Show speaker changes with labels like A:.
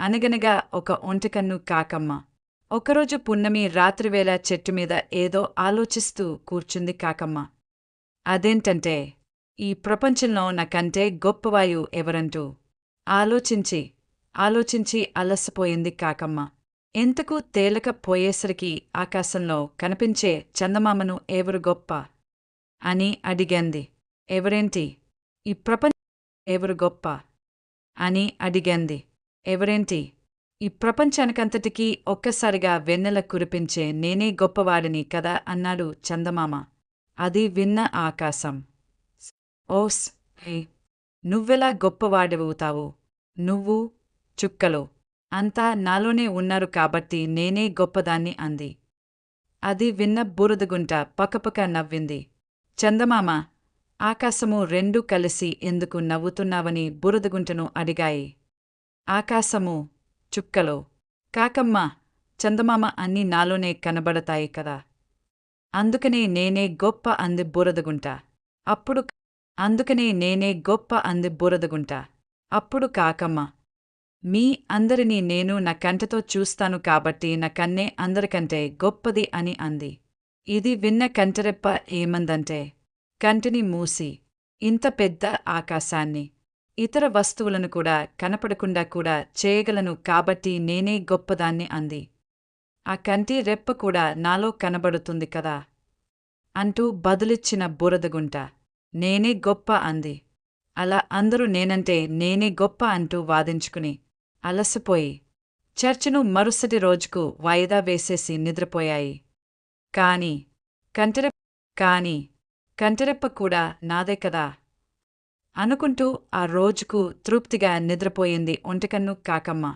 A: అనగనగా ఒక ఒంటకన్ను కాకమ్మ. ఒకరోజు పున్నమి రాత్రివేళ చెట్టు మీద ఏదో ఆలోచిస్తూ కూర్చుంది కాకమ్మ. అదేంటంటే ఈ ప్రపంచంలో నాకంటే గొప్పవాయు ఎవరంటూ ఆలోచించి ఆలోచించి అలసిపోయింది కాకమ్మ. ఎంతకు తేలకపోయేసరికి ఆకాశంలో కనిపించే చందమామను ఎవరు గొప్ప? అని అడిగింది. ఎవరేంటి? ఈ ప్రపంచ ఎవరు గొప్ప? అని అడిగింది. ఎవరేంటి? ఈ ప్రపంచానికంతటికీ ఒక్కసారిగా వెన్నెల కురిపించే నేనే గొప్పవాడిని కదా అన్నాడు చందమామ. అది విన్న ఆకాశం. ఓస్ హే నువ్వెలా గొప్పవాడవుతావు నువ్వు చుక్కలో అంతా నాలోనే ఉన్నారు కాబట్టి నేనే గొప్పదాన్ని అంది. అది విన్న బురదగుంట పకపక నవ్వింది. చందమామ ఆకాశము రెండూ కలిసి ఎందుకు నవ్వుతున్నావని బురదగుంటను అడిగాయి. ఆకాశము చుక్కలో. కాకమ్మ చందమామ అన్నీ నాలోనే కనబడతాయి కదా. అందుకనే నేనే గొప్ప అంది బురదగుంట. అప్పుడు అందుకనే నేనే గొప్ప అంది బురదగుంట. అప్పుడు కాకమ్మ మీ అందరినీ నేను నా కంటతో చూస్తాను కాబట్టి నా కన్నే అందరికంటే గొప్పది అని అంది. ఇది విన్న కంటరెప్ప ఏమందంటే కంటిని మూసి ఇంత పెద్ద ఆకాశాన్ని ఇతర వస్తువులను కూడా కనపడకుండా కూడా చేయగలను కాబట్టి నేనే గొప్పదాన్ని అంది. ఆ కంటి రెప్ప కూడా నాలో కనబడుతుంది కదా? అంటూ బదులిచ్చిన బురదగుంట నేనే గొప్ప అంది. అలా అందరూ నేనంటే నేనే గొప్ప అంటూ వాదించుకుని అలసిపోయి చర్చను మరుసటి రోజుకు వాయిదా వేసేసి నిద్రపోయాయి. కాని కంటెరెప్ప కాని కంటెరెప్ప కూడా నాదే కదా? అనుకుంటూ ఆ రోజుకు తృప్తిగా నిద్రపోయింది ఒంటికన్ను కాకమ్మ.